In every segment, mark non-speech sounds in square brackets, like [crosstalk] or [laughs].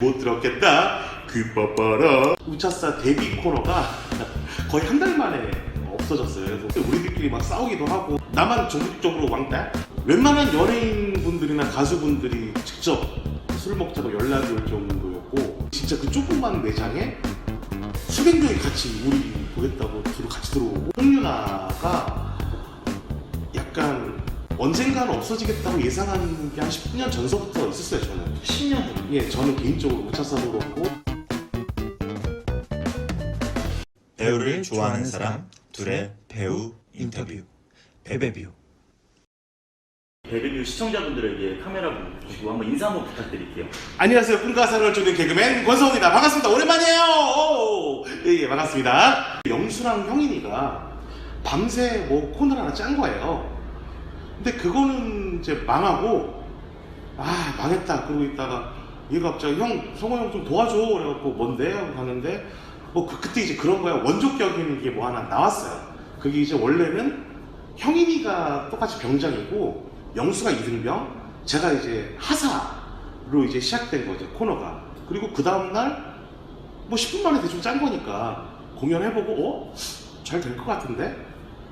못 들었겠다. 그 빠빠라. 우차사 데뷔 코너가 거의 한 달 만에 없어졌어요. 그래서 우리들끼리 막 싸우기도 하고 나만 전국적으로 왕따? 웬만한 연예인분들이나 가수분들이 직접 술 먹자고 연락이 올 정도였고 진짜 그 조그만 매장에 수백 명이 같이 우리 보겠다고 뒤로 같이 들어오고 홍윤아가 언젠가는 없어지겠다고 예상한 게한 10년 전서부터 있었어요 저는. 10년 전. 예, 저는 개인적으로 우차사도 그렇고. 배우를 좋아하는 사람 둘의 배우 인터뷰. 베베뷰. 베베뷰 시청자분들에게 카메라 보고 한번 인사 한번 부탁드릴게요. 안녕하세요. 꿈가사를 쫓는 개그맨 권성입니다. 반갑습니다. 오랜만이에요. 오! 예, 예 반갑습니다. 영수랑 형인이가 밤새 뭐 코너를 하나 짠 거예요 근데 그거는 이제 망하고 아 망했다. 그러고 있다가 얘가 갑자기 형 성호 형 좀 도와줘. 그래갖고 뭔데? 하고 가는데 뭐 그, 그때 이제 그런 거야. 원조격인 게 뭐 하나 나왔어요. 그게 이제 원래는 형인이가 똑같이 병장이고 영수가 이등병 제가 이제 하사로 이제 시작된 거죠 코너가. 그리고 그 다음날 뭐 10분 만에 대충 짠 거니까 공연해보고 어? 잘 될 것 같은데?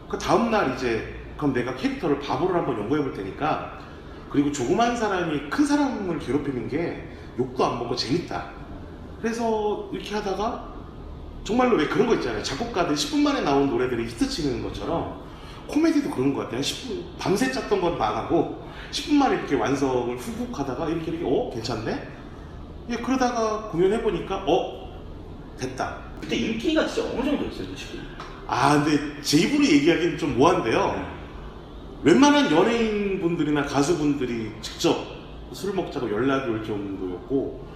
그 다음날 이제 그럼 내가 캐릭터를 바보를 한번 연구해 볼 테니까 그리고 조그만 사람이 큰 사람을 괴롭히는 게 욕도 안 먹고 재밌다 그래서 이렇게 하다가 정말로 왜 그런 거 있잖아요 작곡가들 10분 만에 나온 노래들이 히트 치는 것처럼 코미디도 그런 것 같아요 10분 밤새 짰던 건 망하고 10분 만에 이렇게 완성을 훅훅 하다가 이렇게 이렇게 어? 괜찮네? 예, 그러다가 공연해 보니까 어? 됐다 그때 인기가 진짜 어느 정도였어요, 솔직히? 아 근데 제 입으로 얘기하기는 좀 뭐한데요 웬만한 연예인분들이나 가수분들이 직접 술 먹자고 연락이 올 정도였고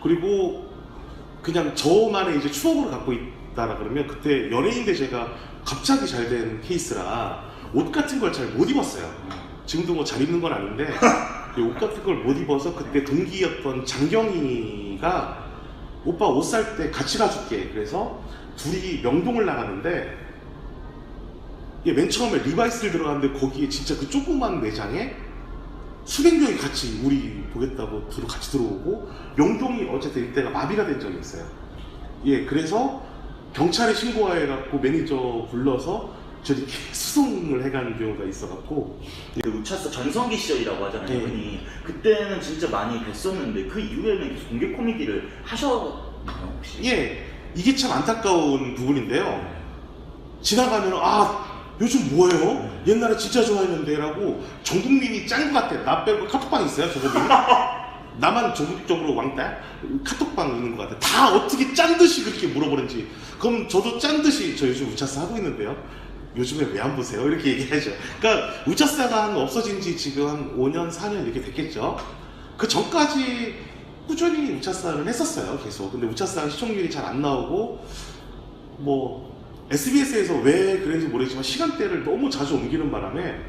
그리고 그냥 저만의 이제 추억으로 갖고 있다라 그러면 그때 연예인 대 제가 갑자기 잘 된 케이스라 옷 같은 걸 잘 못 입었어요. 지금도 뭐 잘 입는 건 아닌데 [laughs] 그옷 같은 걸 못 입어서 그때 동기였던 장경이가 오빠 옷 살 때 같이 가줄게. 그래서 둘이 명동을 나갔는데 이게 맨 처음에 리바이스를 들어갔는데 거기에 진짜 그 조그만 매장에 수백 명이 같이 우리 보겠다고 들어 같이 들어오고 명동이 어쨌든 이때가 마비가 된 적이 있어요. 예, 그래서 경찰에 신고해갖고 매니저 불러서 저렇게 수송을 해가는 경우가 있어갖고 그 우차사 전성기 시절이라고 하잖아요, 네. 흔히. 그때는 진짜 많이 뵀었는데 그 이후에는 계속 공개 코미디를 하셨나요, 혹시? 예, 이게 참 안타까운 부분인데요. 지나가면 아 요즘 뭐예요? 옛날에 진짜 좋아했는데라고 전 국민이 짠 것 같아. 나 빼고 카톡방 있어요, 저 국민. [laughs] 나만 전국적으로 왕따? 카톡방 있는 것 같아. 다 어떻게 짠 듯이 그렇게 물어보는지. 그럼 저도 짠 듯이 저 요즘 우차사 하고 있는데요. 요즘에 왜 안 보세요? 이렇게 얘기하죠. 그러니까 우차사가 한 없어진 지 지금 한 5년, 4년 이렇게 됐겠죠. 그 전까지 꾸준히 우차사를 했었어요, 계속. 근데 우차사 시청률이 잘 안 나오고, 뭐, SBS에서 왜 그런지 모르겠지만 시간대를 너무 자주 옮기는 바람에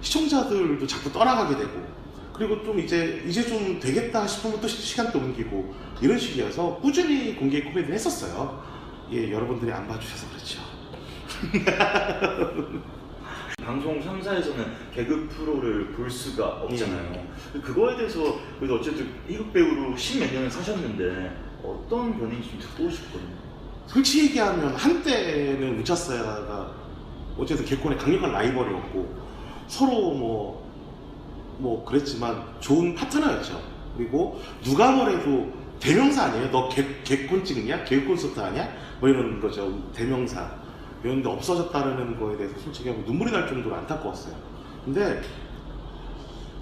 시청자들도 자꾸 떠나가게 되고, 그리고 좀 이제, 이제 좀 되겠다 싶으면 또 시- 시간대 옮기고, 이런 식이어서 꾸준히 공개 코미디를 했었어요. 예, 여러분들이 안 봐주셔서 그렇죠. [laughs] 방송 3사에서는 개그 프로를 볼 수가 없잖아요. 예. 그거에 대해서 그래도 어쨌든 희극 배우로 십몇 년을 사셨는데 어떤 변인지 좀 듣고 싶거든요. 솔직히 얘기하면 한때는 우차사가 어쨌든 개콘의 강력한 라이벌이었고 서로 뭐, 뭐 그랬지만 좋은 파트너였죠. 그리고 누가 뭐래도 대명사 아니에요? 너 개, 개콘 찍냐? 개콘 콘서트 하냐? 뭐 이런 거죠. 대명사. 이런데 없어졌다는 거에 대해서 솔직히 하면 눈물이 날 정도로 안타까웠어요. 근데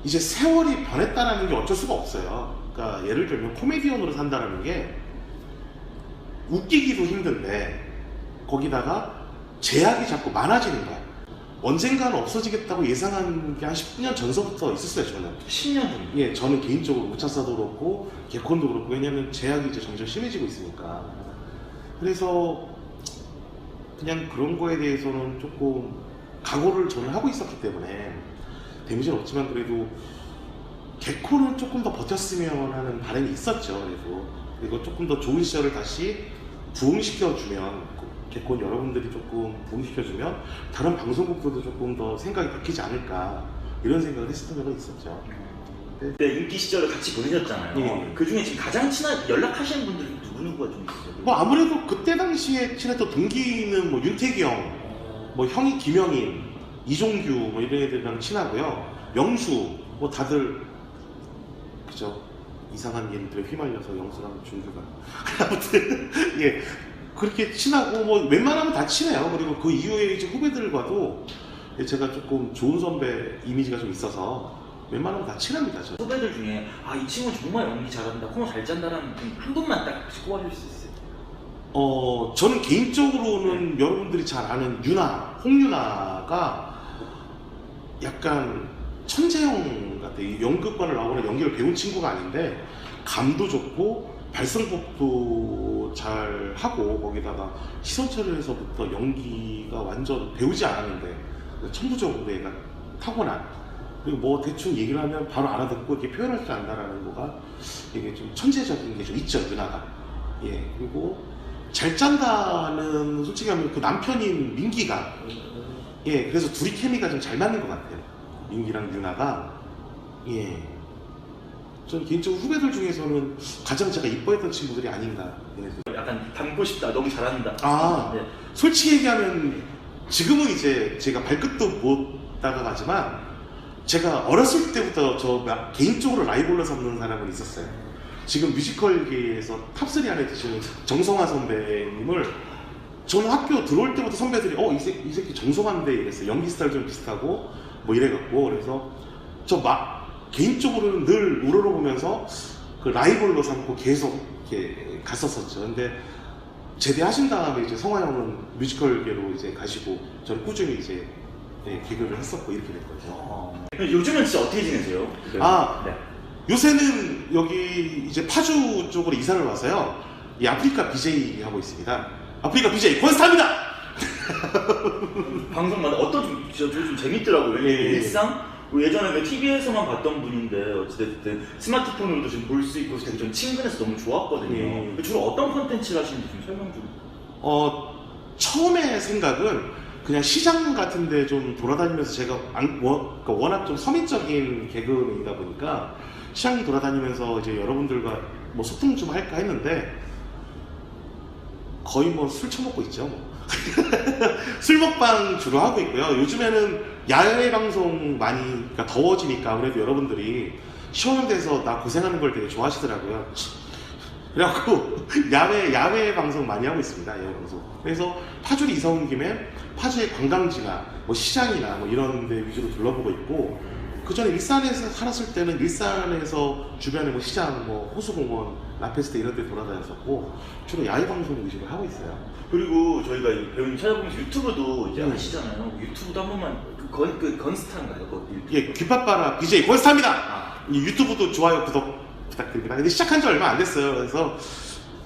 이제 세월이 변했다는 게 어쩔 수가 없어요. 그러니까 예를 들면 코미디언으로 산다는 게 웃기기도 힘든데 거기다가 제약이 자꾸 많아지는 거야. 언젠가는 없어지겠다고 예상한 게 한 10년 전서부터 있었어요, 저는. 10년 전. 예, 저는 개인적으로 우차사도 그렇고 개콘도 그렇고 왜냐면 제약이 이제 점점 심해지고 있으니까. 그래서 그냥 그런 거에 대해서는 조금 각오를 저는 하고 있었기 때문에 데미지는 없지만 그래도 개콘은 조금 더 버텼으면 하는 바람이 있었죠. 그래도 그리고 조금 더 좋은 시절을 다시 부흥시켜주면 개콘 여러분들이 조금 부흥시켜주면 다른 방송국들도 조금 더 생각이 바뀌지 않을까 이런 생각을 했었던 적은 있었죠. 그때 인기 시절을 같이 보내셨잖아요. 예. 그 중에 지금 가장 친한 연락하시는 분들이 누구 누구가 좀 있으세요? 뭐 아무래도 그때 당시에 친했던 동기는 뭐 윤태기 형, 뭐 형이 김영인, 이종규 뭐 이런 애들이랑 친하고요. 영수 뭐 다들 그죠 이상한 일들에 휘말려서 영수랑 준규가 [laughs] 아무튼 예 그렇게 친하고 뭐 웬만하면 다 친해요. 그리고 그 이후에 이제 후배들과도 제가 조금 좋은 선배 이미지가 좀 있어서 웬만하면 다 친합니다. 저. 후배들 중에 아 이 친구 정말 연기 잘한다, 코너 잘 짠다라는 분한 분만 딱 꼽아줄 수 있어요. 어, 저는 개인적으로는 여러분들이 잘 아는 유나, 홍유나가 약간 천재형 같아요. 이 연극반을 나오는 연기를 배운 친구가 아닌데 감도 좋고 발성법도 잘 하고 거기다가 시선 처리에서부터 연기가 완전 배우지 않았는데 천부적으로 얘가 타고난. 그리고 뭐 대충 얘기를 하면 바로 알아듣고 이렇게 표현할 줄 안다라는 거가 이게 좀 천재적인 게 좀 있죠 유나가. 예 그리고 잘 짠다는 솔직히 하면 그 남편인 민기가. 예 그래서 둘이 케미가 좀 잘 맞는 것 같아요. 민기랑 유나가 예 저는 개인적으로 후배들 중에서는 가장 제가 이뻐했던 친구들이 아닌가 얘네들. 약간 닮고 싶다, 너무 잘한다. 아 네. 솔직히 얘기하면 지금은 이제 제가 발끝도 못 다가가지만 제가 어렸을 때부터 저막 개인적으로 라이벌로 삼는 사람은 있었어요. 지금 뮤지컬계에서 탑3 안에 드시는 정성화 선배님을 저는 학교 들어올 때부터 선배들이 어, 이 새끼, 이 새끼 정성화인데 이랬어요. 연기 스타일 좀 비슷하고 뭐 이래갖고 그래서 저 막 개인적으로는 늘 우러러보면서 그 라이벌로 삼고 계속 이렇게 갔었었죠. 근데 제대하신 다음에 이제 성화 형은 뮤지컬계로 이제 가시고 저는 꾸준히 이제 예, 개그를 했었고 이렇게 됐거든요. 어. 요즘은 진짜 어떻게 지내세요? 아. 네. 요새는 여기 이제 파주 쪽으로 이사를 와서요. 이 아프리카 BJ 하고 있습니다. 아프리카 BJ 권스타입니다. 방송마다 어떤 좀, 진짜 좀 재밌더라고요. 예, 예. 일상? 예전에 그 TV에서만 봤던 분인데 어찌됐든 스마트폰으로도 지금 볼 수 있고 되게 좀 친근해서 너무 좋았거든요. 예. 주로 어떤 컨텐츠를 하시는지 좀 설명 좀. 어, 처음에 생각은 그냥 시장 같은데 좀 돌아다니면서 제가 안- 워- 그러니까 워낙 좀 서민적인 개그맨이다 보니까 시장 돌아다니면서 이제 여러분들과 뭐 소통 좀 할까 했는데 거의 뭐 술 처먹고 있죠. 뭐. [laughs] 술 먹방 주로 하고 있고요. 요즘에는 야외 방송 많이 그러니까 더워지니까 아무래도 여러분들이 시원한 데서 나 고생하는 걸 되게 좋아하시더라고요. 그래갖고 [laughs] 야외 야외 방송 많이 하고 있습니다. 야외 방송. 그래서 파주에 이사 온 김에 파주의 관광지나 뭐 시장이나 뭐 이런 데 위주로 둘러보고 있고 그 전에 일산에서 살았을 때는 일산에서 주변에 뭐 시장, 뭐 호수공원, 라페스트 이런 데 돌아다녔었고 주로 야외 방송 위주로 하고 있어요. 그리고 저희가 이 배우님 찾아보면서 유튜브도 이제 음. 하시잖아요. 유튜브도 한 번만 그, 건, 그 건스타인가요? 그? 예, 귓바빠라 BJ 권스타입니다. 아, 이 유튜브도 좋아요, 구독 부탁드립니다. 근데 시작한 지 얼마 안 됐어요. 그래서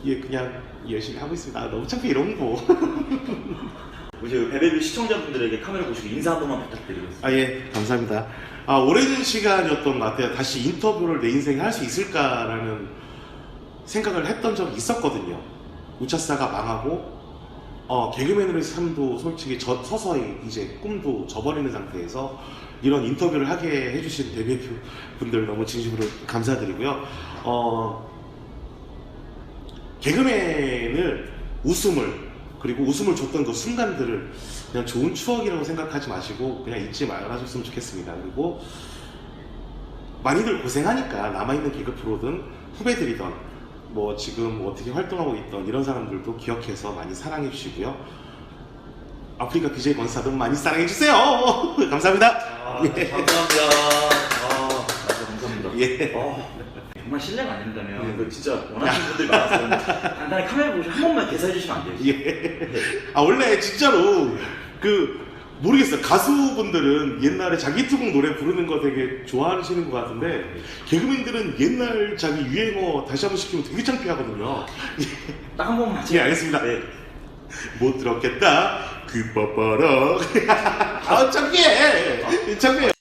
예, 그냥 열심히 하고 있습니다. 아, 너무 창피해 이런 거. [laughs] 우리 베베비 시청자분들에게 카메라 보시고 인사 한 번만 부탁드리겠습니다. 아, 예, 감사합니다. 아, 오랜 시간이었던 것 같아요. 다시 인터뷰를 내 인생에 할 수 있을까라는 생각을 했던 적이 있었거든요. 우차사가 망하고, 어, 개그맨으로의 삶도 솔직히 저, 서서히 이제 꿈도 저버리는 상태에서 이런 인터뷰를 하게 해주신 대배표 분들 너무 진심으로 감사드리고요. 어, 개그맨을 웃음을 그리고 웃음을 줬던 그 순간들을 그냥 좋은 추억이라고 생각하지 마시고 그냥 잊지 말아줬으면 좋겠습니다. 그리고 많이들 고생하니까 남아있는 개그 프로든 후배들이던 뭐 지금 뭐 어떻게 활동하고 있던 이런 사람들도 기억해서 많이 사랑해 주시고요. 아프리카 BJ 권사든 많이 사랑해 주세요. [laughs] 감사합니다. 아, 예. 감사합니다. 아, 맞아, 감사합니다. 예. 어, 정말 실례가 안 된다면 예. 그 진짜 원하시는 분들이 많아서 간단히 카메라 보시고 한 번만 대사해 주시면 안 돼요? 예. 아 원래 진짜로 그 모르겠어요 가수분들은 옛날에 자기 투곡 노래 부르는 거 되게 좋아하시는 것 같은데 개그맨들은 옛날 자기 유행어 다시 한번 시키면 되게 창피하거든요. 딱 한 번만 예 알겠습니다. 네. 못 들었겠다. 그 빠빠라. [laughs] 아 창피해. 창피해요.